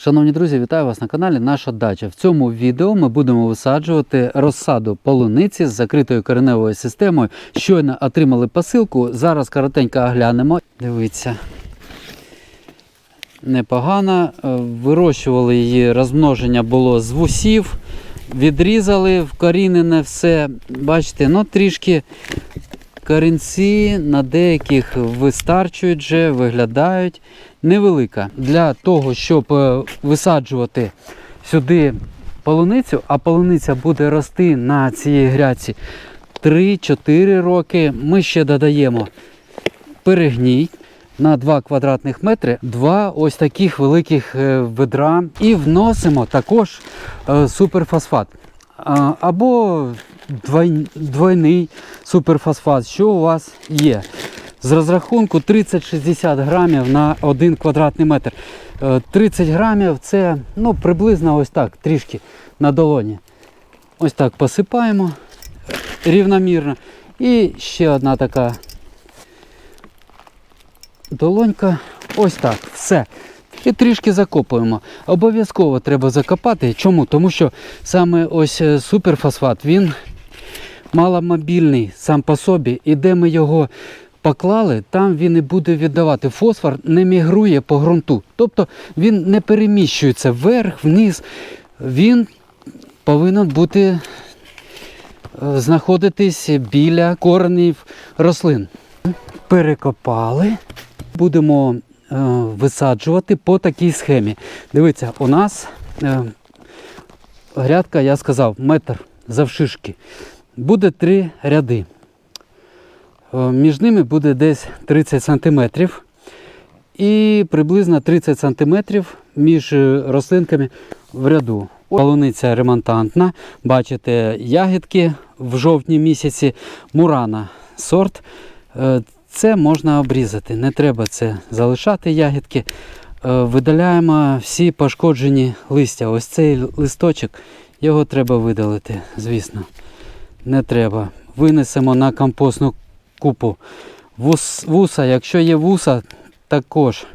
Шановні друзі, вітаю вас на каналі Наша Дача. В цьому відео ми будемо висаджувати розсаду полуниці з закритою кореневою системою. Щойно отримали посилку. Зараз коротенько оглянемо. Дивіться. Непогано. Е, Вирощували її, розмноження було з вусів. Відрізали вкорінене все. Бачите, ну трішки корінці на деяких вистарчують вже, виглядають невелика. Для того, щоб е, висаджувати сюди полуницю, а полуниця буде рости на цій грядці 3-4 роки, ми ще додаємо перегній. На 2 квадратних метри два ось таких великих е, ведра і вносимо також е, суперфосфат. Або двойний суперфосфат, що у вас є. З розрахунку 30-60 грамів на 1 квадратний метр. Е, 30 грамів це ну, приблизно ось так, трішки на долоні. Ось так посипаємо рівномірно. І ще одна така долонька. Ось так. Все. І трішки закопуємо. Обов'язково треба закопати. Чому? Тому що саме ось е, суперфосфат, він маломобільний сам по собі, і де ми його поклали, там він і буде віддавати. Фосфор не мігрує по ґрунту. Тобто він не переміщується вверх, вниз. Він повинен бути е, знаходитись біля коренів рослин. Перекопали. Будемо е, висаджувати по такій схемі. Дивіться, у нас е, грядка, я сказав, метр завшишки. Буде три ряди. Е, Між ними буде десь 30 сантиметрів. І приблизно 30 сантиметрів між е, рослинками в ряду. Полуниця ремонтантна. Бачите, ягідки в жовтні місяці, мурана сорт. Е, Це можна обрізати. Не треба це залишати ягідки. Видаляємо всі пошкоджені листя. Ось цей листочок, його треба видалити, звісно. Не треба. Винесемо на компостну купу. Вус, вуса, якщо є вуса, також.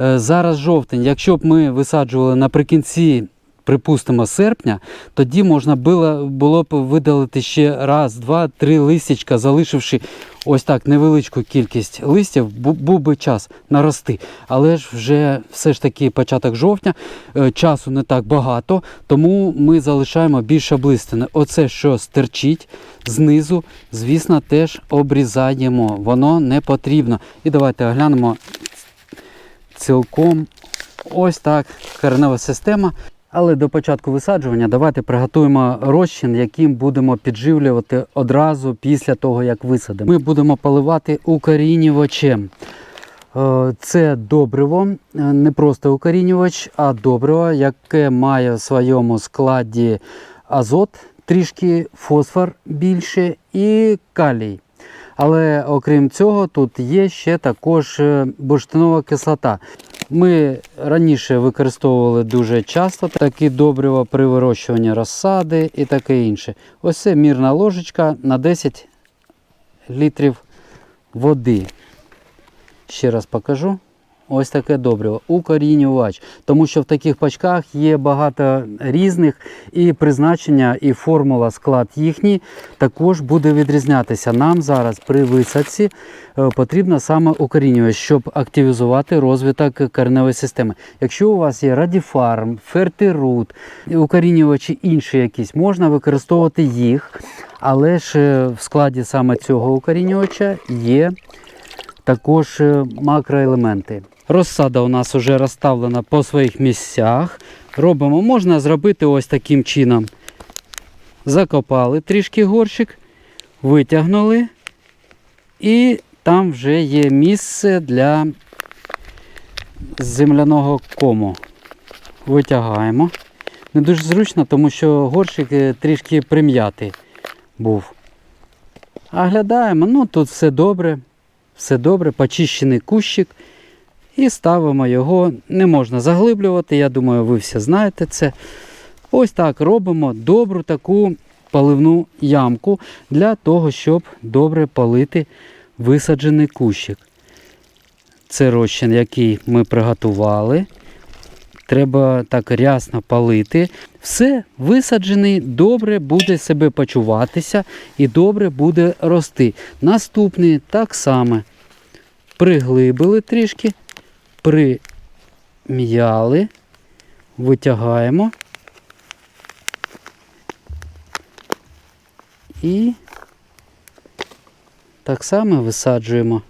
Е, Зараз жовтень. Якщо б ми висаджували наприкінці, припустимо, серпня, тоді можна було, було б видалити ще раз, два, три листячка, залишивши ось так невеличку кількість листів, був би час нарости. Але ж вже все ж таки початок жовтня, е, часу не так багато, тому ми залишаємо більш облистане. Оце, що стерчить знизу, звісно, теж обрізаємо. Воно не потрібно. І давайте оглянемо цілком ось так коренева система. Але до початку висаджування давайте приготуємо розчин, яким будемо підживлювати одразу після того, як висадимо. Ми будемо поливати укорінювачем. Е, Це добриво, е, не просто укорінювач, а добриво, яке має в своєму складі азот, трішки фосфор більше і калій. Але окрім цього, тут є ще також е, бурштинова кислота. Ми раніше використовували дуже часто такі добрива при вирощуванні розсади і таке інше. Ось це мірна ложечка на 10 літрів води. Ще раз покажу. Ось таке добриво. Укорінювач. Тому що в таких пачках є багато різних і призначення, і формула, склад їхній також буде відрізнятися. Нам зараз при висадці е, потрібно саме укорінювач, щоб активізувати розвиток кореневої системи. Якщо у вас є радіфарм, фертирут, укорінювачі інші якісь, можна використовувати їх, але ж е, в складі саме цього укорінювача є також е, макроелементи. Розсада у нас вже розставлена по своїх місцях. Робимо, можна зробити ось таким чином. Закопали трішки горщик, витягнули, і там вже є місце для земляного кому. Витягаємо. Не дуже зручно, тому що горщик е, трішки прим'ятий був. А глядаємо, ну тут все добре, все добре, почищений кущик. І ставимо його, не можна заглиблювати, я думаю, ви всі знаєте це. Ось так робимо добру таку поливну ямку для того, щоб добре полити висаджений кущик. Це розчин, який ми приготували. треба так рясно палити. Все, висаджений, добре буде себе почуватися і добре буде рости. Наступний так само приглибили трішки, прим'яли, витягаємо. І так само висаджуємо.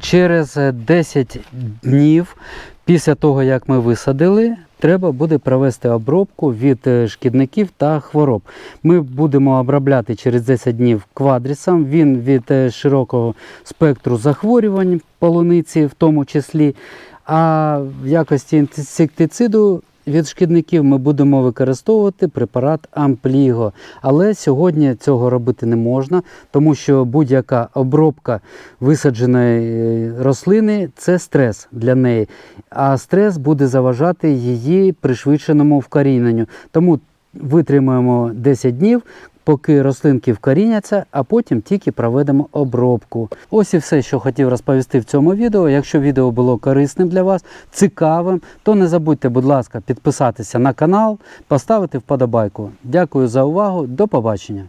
Через е, 10 днів після того, як ми висадили, треба буде провести обробку від е, шкідників та хвороб. Ми будемо обробляти через 10 днів квадрісом. Він від е, широкого спектру захворювань полуниці, в тому числі. А в якості інсектициду від шкідників ми будемо використовувати препарат Ампліго. Але сьогодні цього робити не можна, тому що будь-яка обробка висадженої е, рослини це стрес для неї. А стрес буде заважати її пришвидшеному вкоріненню. Тому витримуємо 10 днів. Поки рослинки вкоріняться, а потім тільки проведемо обробку. Ось і все, що хотів розповісти в цьому відео. Якщо відео було корисним для вас, цікавим, то не забудьте, будь ласка, підписатися на канал, поставити вподобайку. Дякую за увагу, до побачення!